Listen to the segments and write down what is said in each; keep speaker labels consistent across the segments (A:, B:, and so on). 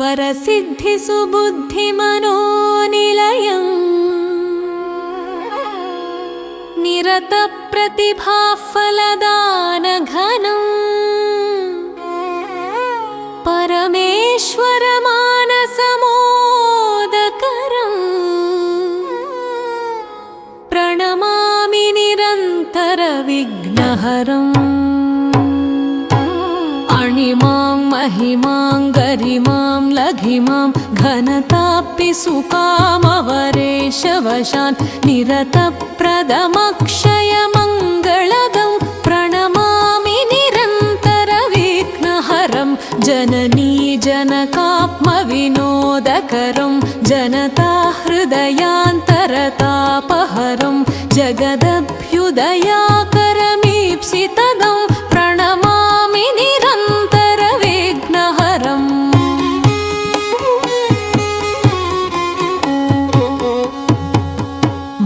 A: वरसिद्धिसुबुद्धिमनोनिलयम् निरतप्रतिभाफलदानघनम्। परमेश्वरमानसमोदकरम्। प्रणमामि निरन्तरविघ्नहरम् अणिमां महिमां गरिमां लघिमां घनतापि सुकामवरेशवशान् निरतप्रदमक्षयमङ्गलदं प्रणमामि निरन्तरविघ्नहरं जननी जनकात्मविनोदकरं जनता हृदयान्तरतापहरं जगदभ्युदयाकरमीप्सितदं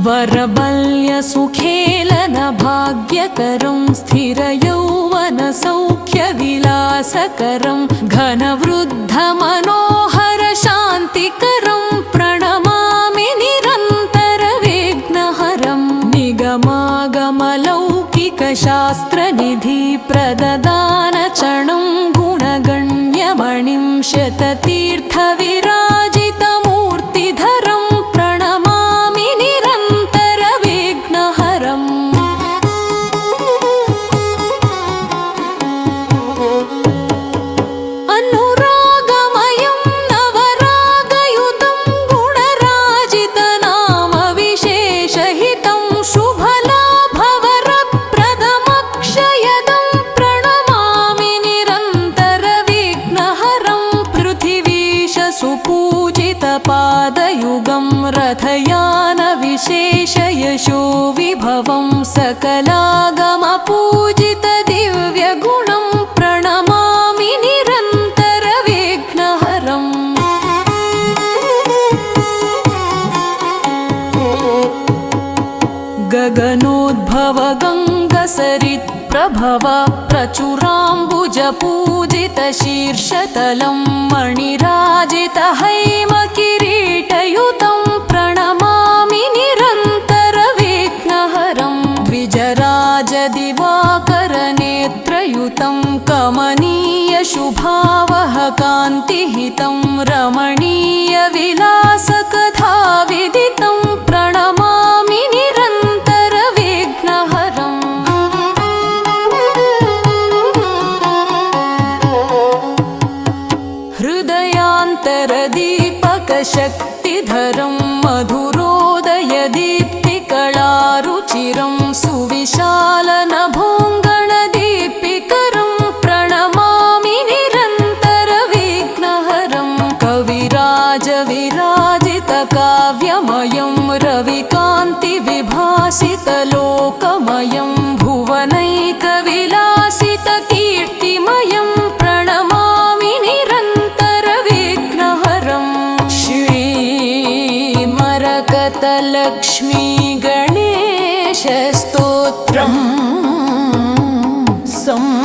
A: वरबल्यसुखेलनभाग्यकरं स्थिरयौवनसौख्यविलासकरं घनवृद्धमनोहरशान्तिकरं प्रणमामि निरन्तरविघ्नहरं निगमागमलौकिकशास्त्रनिधिप्रददानचणं गुणगण्यमणिं शततीर्थविराजितमूर्तिधरं सुपूजितपादयुगं रथयानविशेषयशो विभवं सकलागमपूजितदिव्यगुणं प्रणमामि निरन्तरविघ्नहरम् गगनोद्भवगङ्गसरित्प्रभव प्रचुराम्बुजपूजितशीर्षतलं मणिराजितहैमकिरीटयुतं प्रणमामि निरन्तरविघ्नहरं द्विजराजदिवाकरनेत्रयुतं कमनीयशुभावहकान्तिहितं रमणीयविलासकथाविदितं शक्तिधरं मधुरोदयदीप्तिकलारुचिरं सुविशालनभोङ्गणदीपिकरं प्रणमामिनिरन्तरविघ्नहरं कविराजविराजितकाव्यमयं रविकान्तिविभासितलोकमयं भुवनैकविला लक्ष्मी गणेशस्तोत्रम् सम्